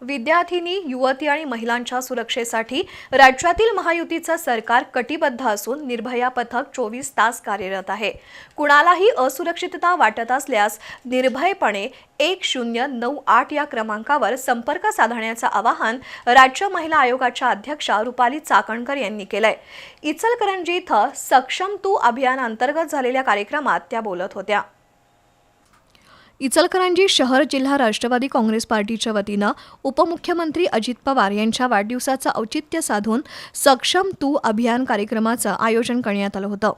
विद्यार्थिनी युवती आणि महिलांच्या सुरक्षेसाठी राज्यातील महायुतीचं सरकार कटिबद्ध असून निर्भया पथक चोवीस तास कार्यरत आहे. कुणालाही असुरक्षितता वाटत असल्यास निर्भयपणे एक शून्य नऊ आठ या क्रमांकावर संपर्क साधण्याचं आवाहन राज्य महिला आयोगाच्या अध्यक्षा रुपाली चाकणकर यांनी केलंय. इचलकरंजी इथं सक्षम तू अभियानांतर्गत झालेल्या कार्यक्रमात त्या बोलत होत्या. इचलकरांजी शहर जिल्हा राष्ट्रवादी काँग्रेस पार्टीच्या वतीनं उपमुख्यमंत्री अजित पवार यांच्या वाढदिवसाचं औचित्य साधून सक्षम तू अभियान कार्यक्रमाचं आयोजन करण्यात आलं होतं.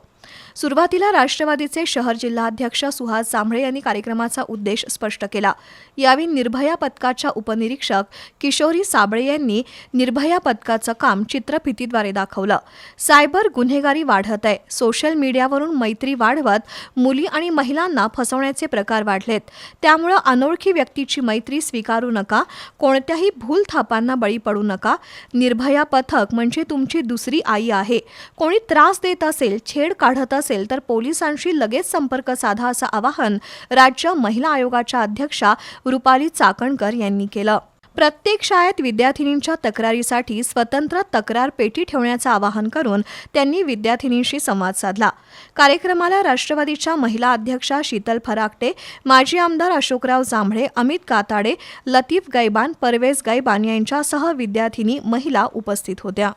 सुरुवातीला राष्ट्रवादीचे शहर जिल्हाध्यक्ष सुहास जांभळे यांनी कार्यक्रमाचा उद्देश स्पष्ट केला. यावेळी निर्भया पथकाच्या उपनिरीक्षक किशोरी साबळे यांनी निर्भया पथकाचं काम चित्रफितीद्वारे दाखवलं. सायबर गुन्हेगारी वाढत आहे. सोशल मीडियावरून मैत्री वाढवत मुली आणि महिलांना फसवण्याचे प्रकार वाढलेत. त्यामुळं अनोळखी व्यक्तीची मैत्री स्वीकारू नका. कोणत्याही भूल थापांना बळी पडू नका. निर्भया पथक म्हणजे तुमची दुसरी आई आहे. कोणी त्रास देत असेल छेड आढळत असेल तर पोलिसांशी लगेच संपर्क साधा असं आवाहन राज्य महिला आयोगाच्या अध्यक्षा रुपाली चाकणकर यांनी केलं. प्रत्येक शाळेत विद्यार्थिनींच्या तक्रारीसाठी स्वतंत्र तक्रार पेटी ठेवण्याचं आवाहन करून त्यांनी विद्यार्थिनींशी संवाद साधला. कार्यक्रमाला राष्ट्रवादीच्या महिला अध्यक्षा शीतल फराकटे माजी आमदार अशोकराव जांभळे अमित काताडे लतीफ गैबान परवेज गैबान यांच्यासह विद्यार्थिनी महिला उपस्थित होत्या.